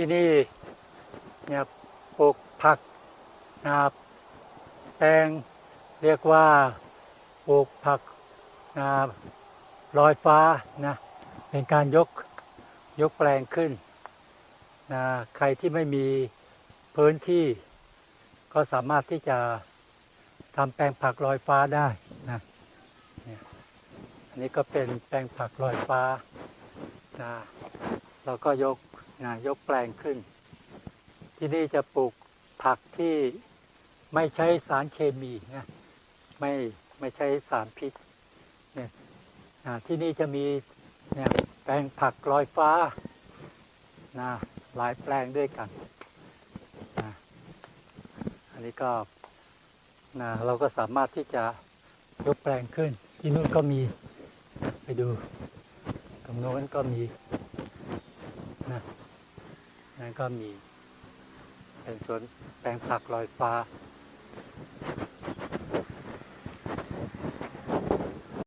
ที่นี่เนี่ยปลูกผักนะครับแปลงเรียกว่าปลูกผักนะครับลอยฟ้านะเป็นการยกยกแปลงขึ้นนะใครที่ไม่มีพื้นที่ ก็สามารถที่จะทำแปลงผักลอยฟ้าได้นะนี่ยอันนี้ก็เป็นแปลงผักลอยฟ้านะเราก็ยก นะยกแปลงขึ้น ที่นี่จะปลูกผักที่ไม่ใช้สารเคมีนะไม่ไม่ใช้สารพิษเนี่ยที่นี่จะมีเนี่ยแปลงผักลอยฟ้านะหลายแปลงด้วยกันนะอันนี้ก็นะเราก็สามารถที่จะยกแปลงขึ้น ที่นู่นก็มีไปดูตรงโน้นก็มีนะ นั้นก็มี เป็นสวนแปลงผักลอยฟ้า